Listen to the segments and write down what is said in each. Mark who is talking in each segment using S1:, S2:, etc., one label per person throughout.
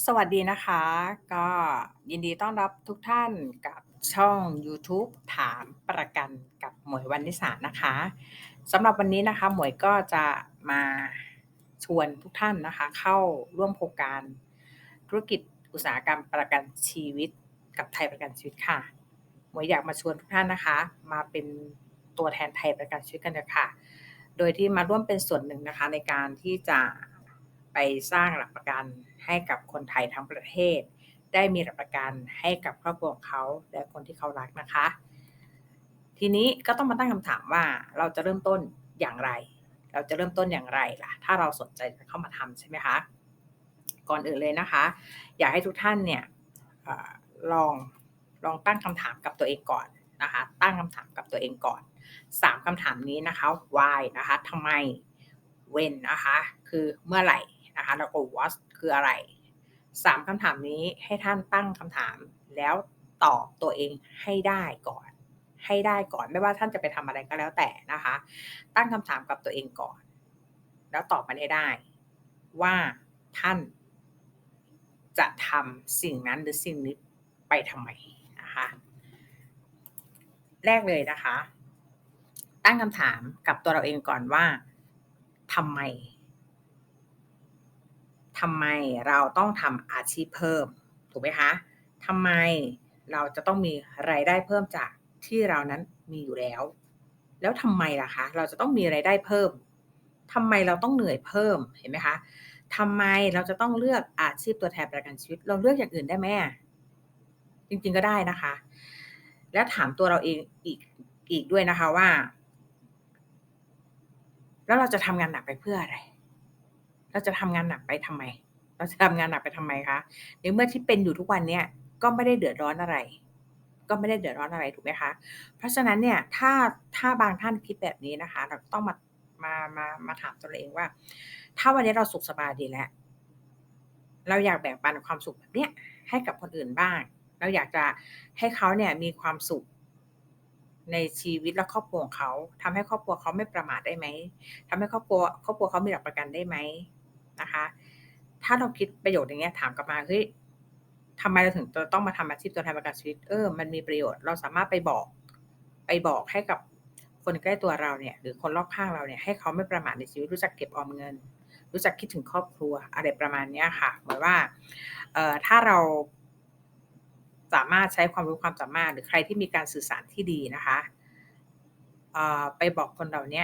S1: สวัสดีนะคะ ก็ยินดีต้อนรับทุกท่านกับช่องยูทูบถามประกันกับหมวยวรรณิสานะคะสำหรับวันนี้นะคะหมวยก็จะมาชวนทุกท่านนะคะ เข้าร่วมโครงการธุรกิจอุตสาหกรรมประกันชีวิต กับไทยประกันชีวิตค่ะ หมวยอยากมาชวนทุกท่านนะคะ มาเป็นตัวแทนไทยประกันชีวิตกันเลยค่ะ โดยที่มาร่วมเป็นส่วนหนึ่งนะคะในการที่จะ ไปสร้างหลักประกันให้กับคนไทยทั้งประเทศ ได้มีหลักประกันให้กับครอบครัวของเขาและคนที่เขารักนะคะ ทีนี้ก็ต้องมาตั้งคำถามว่าเราจะเริ่มต้นอย่างไร เราจะเริ่มต้นอย่างไรล่ะ ถ้าเราสนใจจะเข้ามาทำใช่ไหมคะก่อนอื่นเลยนะคะ อยากให้ทุกท่านเนี่ยอลองลองตั้งคำถามกับตัวเองก่อนนะคะ ตั้งคำถามกับตัวเองก่อนสามคำถามนี้นะคะ why นะคะทำไม when นะคะ คือเมื่อไหร่ นะคะแล้วก็ what คืออะไรสามคำถามนี้ให้ท่านตั้งคำถามแล้วตอบตัวเองให้ได้ก่อน ให้ได้ก่อนไม่ว่าท่านจะไปทำอะไรก็แล้วแต่นะคะ ตั้งคำถามกับตัวเองก่อน แล้วตอบมันให้ได้ ว่าท่านจะทำสิ่งนั้นหรือสิ่งนี้ไปทำไมนะคะแรกเลยนะคะ ตั้งคำถามกับตัวเราเองก่อนว่าทำไม ทำไมเราต้องทำอาชีพเพิ่ม ถูกไหมคะทำไมเราจะต้องมีรายได้เพิ่มจากที่เรานั้นมีอยู่แล้ว แล้วทำไมล่ะคะ เราจะต้องมีรายได้เพิ่มทำไมเราต้องเหนื่อยเพิ่มเห็นไหมคะทำไมเราจะต้องเลือกอาชีพตัวแทนประกันชีวิต เราเลือกอย่างอื่นได้ไหมจริงๆก็ได้นะคะ แล้วถามตัวเราเองอีกอีกด้วยนะคะว่า แล้วเราจะทำงานหนักไปเพื่ออะไร เราจะทำงานหนักไปทำไม เราจะทำงานหนักไปทำไมคะในเมื่อที่เป็นอยู่ทุกวันเนี้ยก็ไม่ได้เดือดร้อนอะไร ก็ไม่ได้เดือดร้อนอะไรถูกไหมคะ เพราะฉะนั้นเนี่ยถ้าถ้าบางท่านคิดแบบนี้นะคะ เราต้องมามามามาถามตัวเองว่า ถ้าวันนี้เราสุขสบายดีแล้วเราอยากแบ่งปันความสุขแบบเนี้ยให้กับคนอื่นบ้าง เราอยากจะให้เขาเนี่ยมีความสุขในชีวิตและครอบครัวของเขาทำให้ครอบครัวเขาไม่ประมาทได้ไหมทำให้ครอบครัวครอบครัวเขามีหลักประกันได้ไหม นะคะ ถ้าเราคิดประโยชน์อย่างเงี้ยถามกลับมาเฮ้ยทำไมเราถึงต้องมาทำอาชีพตัวแทนประกันชีวิต เออ มันมีประโยชน์ เราสามารถไปบอก ไปบอกให้กับคนใกล้ตัวเราเนี่ย หรือคนรอบข้างเราเนี่ย ให้เขาไม่ประมาทในชีวิต รู้จักเก็บออมเงิน รู้จักคิดถึงครอบครัว อะไรประมาณเนี้ยค่ะ เหมายว่า เอ่อ ถ้าเราสามารถใช้ความรู้ความสามารถ หรือใครที่มีการสื่อสารที่ดีนะคะ เอ่อ ไปบอกคนเหล่านี้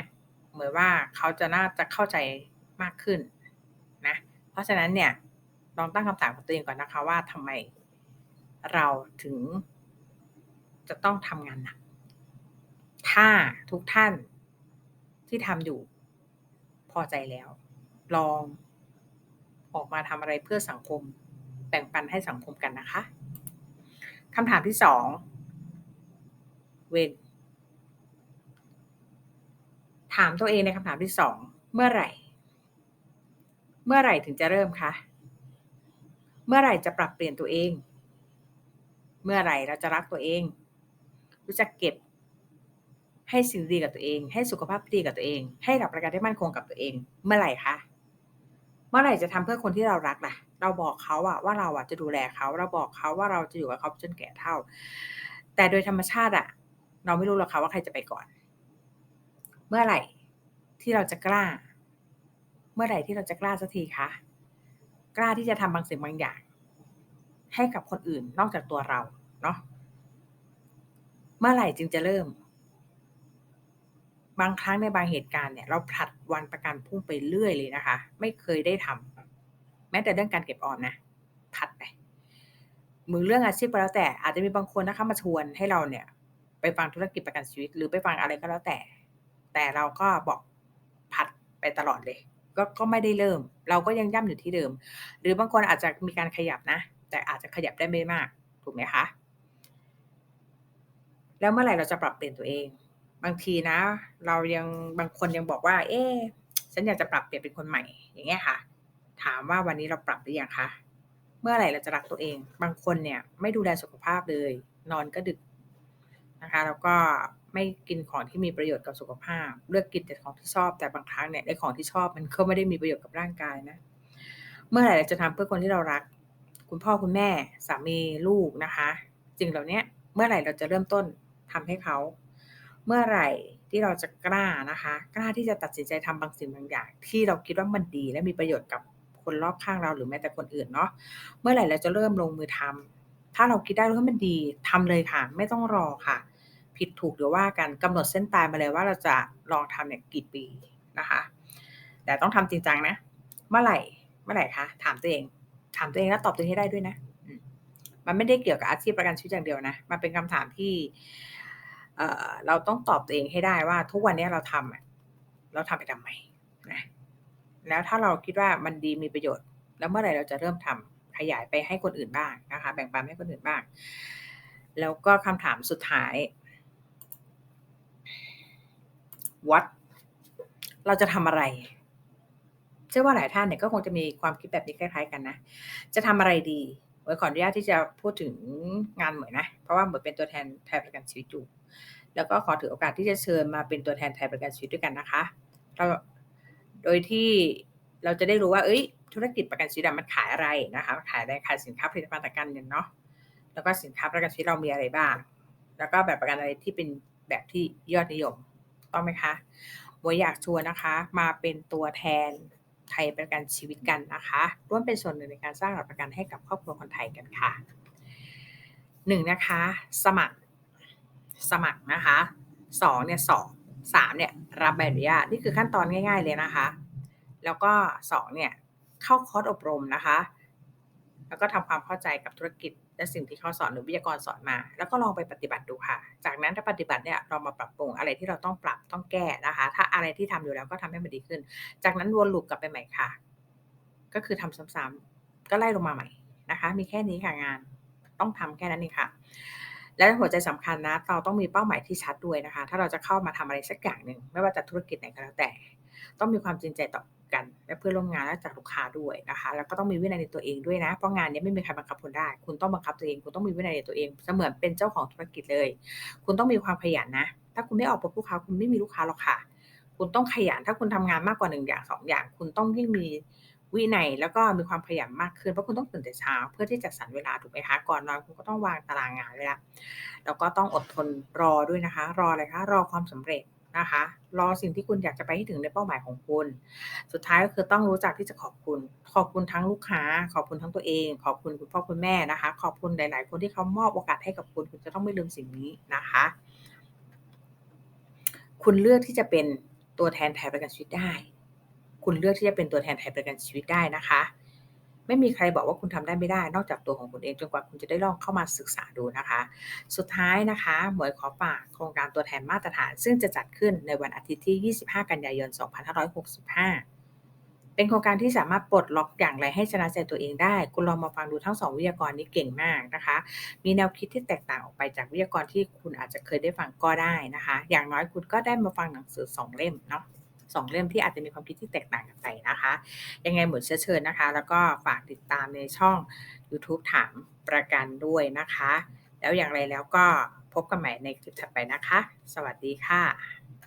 S1: เหมือนว่าเขาจะน่าจะเข้าใจมากขึ้น ราะฉะนั้นเนี่ยลองตั้งคำถามกับตัวเองก่อนนะคะว่าทำไมเราถึงจะต้องทำงานหนัก ถ้าทุกท่านที่ทำอยู่พอใจแล้ว ลองออกมาทำอะไรเพื่อสังคมแบ่งปันให้สังคมกันนะคะคำถามที่สองเวนถามตัวเองในคำถามที่สองเมื่อไหร่ เมื่อไหร่ถึงจะเริ่มคะ เมื่อไหร่จะปรับเปลี่ยนตัวเอง เมื่อไหร่เราจะรักตัวเอง รู้จักเก็บ ให้สิ่งดีกับตัวเอง ให้สุขภาพดีกับตัวเอง ให้หลักประกันได้มั่นคงกับตัวเอง เมื่อไหร่คะ เมื่อไหร่จะทำเพื่อคนที่เรารักล่ะ เราบอกเขาอะว่าเราอะจะดูแลเขา เราบอกเขาว่าเราจะอยู่กับเขาจนแก่เฒ่า แต่โดยธรรมชาติอะเราไม่รู้หรอกค่ะว่าใครจะไปก่อน เมื่อไหร่ที่เราจะกล้า มื่อไหร่ที่เราจะกล้าสักทีคะกล้าที่จะทำบางสิ่งบางอย่าง ให้กับคนอื่นนอกจากตัวเราเนาะเมื่อไหร่จึงจะเริ่ม บางครั้งในบางเหตุการณ์เนี่ย เราผลัดวันประกันพรุ่งไปเรื่อยเลยนะคะ ไม่เคยได้ทำแม้แต่เรื่องการเก็บออมนะผลัดไปมือเรื่องอาชีพก็แล้วแต่อาจจะมีบางคนนะคะมาชวนให้เราเนี่ย ไปฟังธุรกิจประกันชีวิต หรือไปฟังอะไรก็แล้วแต่ แต่เราก็บอกผลัดไปตลอดเลย ก็ก็ไม่ได้เริ่ม เราก็ยังย่ำอยู่ที่เดิม หรือบางคนอาจจะมีการขยับนะ แต่อาจจะขยับได้ไม่มากถูกไหมคะแล้วเมื่อไหร่เราจะปรับเปลี่ยนตัวเอง บางทีนะ เรายังบางคนยังบอกว่า เอ๊ฉันอยากจะปรับเปลี่ยนเป็นคนใหม่ อย่างเงี้ยค่ะ ถามว่าวันนี้เราปรับหรือยังคะเมื่อไหร่เราจะรักตัวเอง บางคนเนี่ย ไม่ดูแลสุขภาพเลย นอนก็ดึกนะคะ แล้วก็ ไม่กินของที่มีประโยชน์กับสุขภาพ เลือกกินแต่ของที่ชอบแต่บางครั้งเนี่ยไอของที่ชอบมันก็ไม่ได้มีประโยชน์กับร่างกายนะ เมื่อไหร่เราจะทำเพื่อคนที่เรารัก คุณพ่อคุณแม่สามีลูกนะคะสิ่งเหล่านี้เมื่อไหร่เราจะเริ่มต้นทำให้เขา เมื่อไหร่ที่เราจะกล้านะคะ กล้าที่จะตัดสินใจทำบางสิ่งบางอย่าง ที่เราคิดว่ามันดี และมีประโยชน์กับคนรอบข้างเราหรือแม้แต่คนอื่นเนาะเมื่อไหร่เราจะเริ่มลงมือทำถ้าเราคิดได้ว่ามันดีทำเลยค่ะ ไม่ต้องรอค่ะ ผิดถูกเดี๋ยวว่ากันกำหนดเส้นตายมาเลยว่าเราจะลองทำเนี่ยกี่ปีนะคะ แต่ต้องทำจริงจังนะ เมื่อไหร่เมื่อไหร่คะถามตัวเอง ถามตัวเองแล้วตอบตัวเองให้ได้ด้วยนะมันไม่ได้เกี่ยวกับอาชีพประกันชีวิตอย่างเดียวนะ มันเป็นคำถามที่เออเราต้องตอบตัวเองให้ได้ว่า ทุกวันนี้เราทำเราทำไปทำไม?นะแล้วถ้าเราคิดว่ามันดีมีประโยชน์ แล้วเมื่อไหร่เราจะเริ่มทำขยายไปให้คนอื่นบ้างนะคะ แบ่งปันให้คนอื่นบ้าง แล้วก็คำถามสุดท้าย What เราจะทำอะไร?เชื่อว่าหลายท่านเนี่ยก็คงจะมีความคิดแบบนี้คล้าย ๆ กันนะ จะทำอะไรดี?หมยขออนุญาตที่จะพูดถึงงานเหมยนะ เพราะว่าเหมยเป็นตัวแทนไทยประกันชีวิตอยู่ แล้วก็ขอถือโอกาสที่จะเชิญมาเป็นตัวแทนไทยประกันชีวิตด้วยกันนะคะก็โดยที่เราจะได้รู้ว่าเฮ้ย ธุรกิจประกันชีวิตมันขายอะไรนะคะขายอะไรขายสินค้าผลิตภัณฑ์ทางการเงินเนาะ แล้วก็สินค้าประกันชีวิตเรามีอะไรบ้าง แล้วก็แบบประกันอะไรที่เป็นแบบที่ยอดนิยม ต้องไหมคะ?หมวยอยากชวนนะคะ มาเป็นตัวแทนไทยประกันชีวิตกันนะคะ ร่วมเป็นส่วนหนึ่งในการสร้างหลักประกันให้กับครอบครัวคนไทยกันค่ะ1นะคะ สมัครสมัครนะคะ2เนี่ยสอบ3เนี่ยรับใบอนุญาตนี่คือขั้นตอนง่าย ๆเลยนะคะ แล้วก็2เนี่ยเข้าคอร์สอบรมนะคะ แล้วก็ทำความเข้าใจกับธุรกิจ และสิ่งที่เขาสอนหรือวิทยากรสอนมา แล้วก็ลองไปปฏิบัติดูค่ะ จากนั้นถ้าปฏิบัติเนี่ยเรามาปรับปรุงอะไรที่เราต้องปรับต้องแก้นะคะ ถ้าอะไรที่ทำอยู่แล้วก็ทำให้มันดีขึ้น จากนั้นวนลูปกลับไปใหม่ค่ะ ก็คือทำซ้ำๆก็ไล่ลงมาใหม่นะคะ มีแค่นี้ค่ะงานต้องทำแค่นั้นเองค่ะ และหัวใจสำคัญนะ เราต้องมีเป้าหมายที่ชัดด้วยนะคะ ถ้าเราจะเข้ามาทำอะไรสักอย่างหนึ่งไม่ว่าจะธุรกิจไหนก็แล้วแต่ ต้องมีความจริงใจต่อ กันและเพื่อนร่วมงานและจากลูกค้าด้วยนะคะ แล้วก็ต้องมีวินัยในตัวเองด้วยนะเพราะงานนี้ไม่มีใครบังคับคุณได้ คุณต้องบังคับตัวเอง คุณต้องมีวินัยในตัวเองเสมือนเป็นเจ้าของธุรกิจเลย คุณต้องมีความขยันนะ ถ้าคุณไม่ออกพบลูกค้าคุณไม่มีลูกค้าหรอกค่ะ คุณต้องขยันถ้าคุณทำงานมากกว่า1อย่าง2องอย่าง คุณต้องยิ่งมีวินัยแล้วก็มีความขยันมากขึ้นเพราะคุณต้องตื่นแต่เช้า เพื่อที่จัดสรรเวลาถูกไหมคะ?ก่อนนอนคุณก็ต้องวางตารางงานไว้ล้วแล้วก็ต้องอดทนรอด้วยนะคะ รออะไรคะ?รอความสำเร็จ นะคะ รอสิ่งที่คุณอยากจะไปให้ถึงในเป้าหมายของคุณ สุดท้ายก็คือต้องรู้จักที่จะขอบคุณ ขอบคุณทั้งลูกค้า ขอบคุณทั้งตัวเอง ขอบคุณคุณพ่อคุณแม่นะคะ ขอบคุณหลาย ๆ คนที่เขามอบโอกาสให้กับคุณ คุณจะต้องไม่ลืมสิ่งนี้นะคะ คุณเลือกที่จะเป็นตัวแทนไทยประกันชีวิตได้ คุณเลือกที่จะเป็นตัวแทนไทยประกันชีวิตได้นะคะ ไม่มีใครบอกว่าคุณทำได้ไม่ได้ นอกจากตัวของคุณเองจนกว่าคุณจะได้ลองเข้ามาศึกษาดูนะคะ สุดท้ายนะคะหมวยขอฝากโครงการตัวแทนมาตรฐาน ซึ่งจะจัดขึ้นในวันอาทิตย์ที่ 25 กันยายน 2565เป็นโครงการที่สามารถปลดล็อกอย่างไรให้ชนะใจตัวเองได้ คุณลองมาฟังดูทั้ง2วิทยากรนี้เก่งมากนะคะ มีแนวคิดที่แตกต่างออกไปจากวิทยากรที่คุณอาจจะเคยได้ฟังก็ได้นะคะ อย่างน้อยคุณก็ได้มาฟังหนังสือ2เล่มเนาะ 2 เล่มที่อาจจะมีความคิดที่แตกต่างกันไปนะคะ ยังไงหมดเชื้อเชิญนะคะ แล้วก็ฝากติดตามในช่องยูทูบถามประกันด้วยนะคะ แล้วอย่างไรแล้วก็พบกันใหม่ในคลิปถัดไปนะคะ สวัสดีค่ะ